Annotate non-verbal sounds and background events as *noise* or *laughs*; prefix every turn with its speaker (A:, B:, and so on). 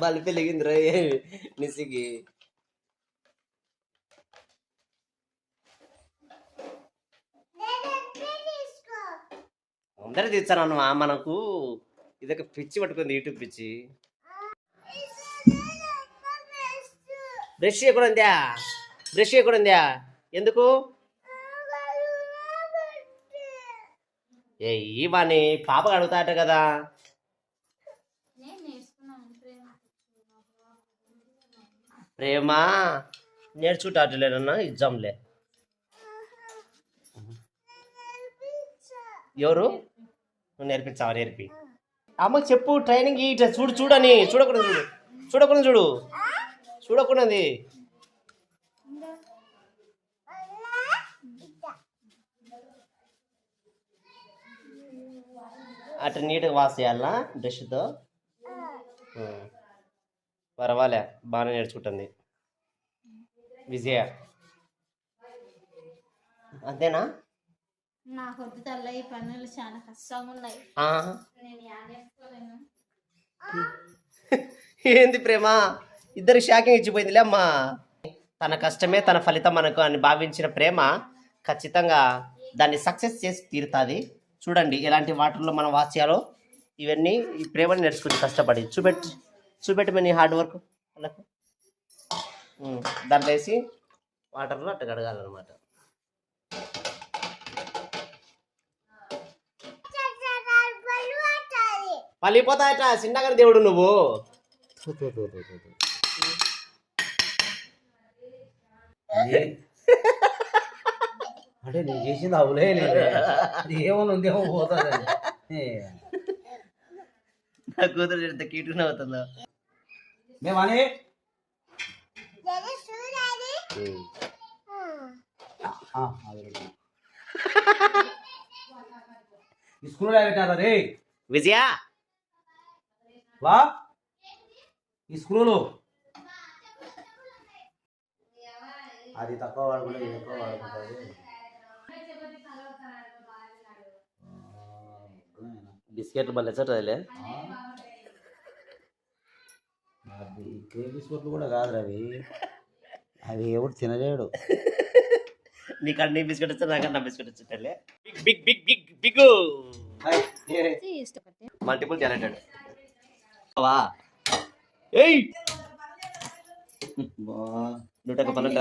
A: బల్లి పెరిగిందిరా నిసికి అందరూ తెచ్చాను మనకు ఇదొక పిచ్చి పట్టుకుంది యూట్యూబ్ పిచ్చి. బ్రష్ ఎక్కడ ఉందా బ్రష్ ఎక్కడ ఉందా ఎందుకు ఏ ఇవని పాప అడుగుతాట కదా
B: నేను నేర్చుకున్నాను ప్రేమ
A: ప్రేమ నేర్చుకుంటాలేనన్నా ఎగ్జామ్లే. ఎవరు? నువ్వు నేర్పించావా నేర్పి. అమ్మకి చెప్పు ట్రైనింగ్ ఇట్లా చూడు చూడని చూడకూడదు చూడు. చూడకూడదు చూడు. చూడకూడదు. అట్లా నీట్గా వాష్ చేయాలా బ్రష్తో పర్వాలే బాగానే నేర్చుకుంటుంది. విజయ. అంతేనా?
B: నాకు వద్దు తల్ల ఈ పనులు చాలా కష్టంగా ఉన్నాయి. నేను *laughs*
A: ఏంది ప్రేమ? ఇద్దరు షాకింగ్ ఇచ్చిపోయిందిలే అమ్మా. తన కష్టమే తన ఫలితం మనకు అని భావించిన ప్రేమ ఖచ్చితంగా దాన్ని సక్సెస్ చేసి తీరుతుంది. చూడండి ఎలాంటి వాటర్లో మనం చేయాలో ఇవన్నీ ఈ ప్రేమని నేర్చుకుని కష్టపడి చూపెట్టి. చూపెట్టి నీ హార్డ్ వర్క్ వాళ్ళకు దాంట్లో వేసి వాటర్లో అట్ట కడగాలన్నమాట. పలిపోతాయట చిన్నగా దేవుడు నువ్వు.
C: అంటే నేను చేసింది అవులే ఏమన్నా ఉందేమో పోతుంది
A: నా కూతురు ఎంత అవుతుందో
C: మేమని? ఈ స్కూల్లో పెట్టారా రే
A: విజయ?
C: వా? ఈ స్క్రూలు అది తక్కువ వాడుకుంటే ఇది ఎక్కువ వాడుకుంటుంది
A: బిస్కెట్లు మళ్ళీ చదిలే
C: అది క్రే బిస్కెట్లు కూడా కాదు అవి. అవి ఎవడు తినలేడు.
A: నీకు అన్ని బిస్కెట్ వచ్చా నాకు అన్న biscuit వచ్చేటలే big big big big big multiple talented. వా. ఏయ్!
C: బా.
A: నూట ఒక పన్నెండు.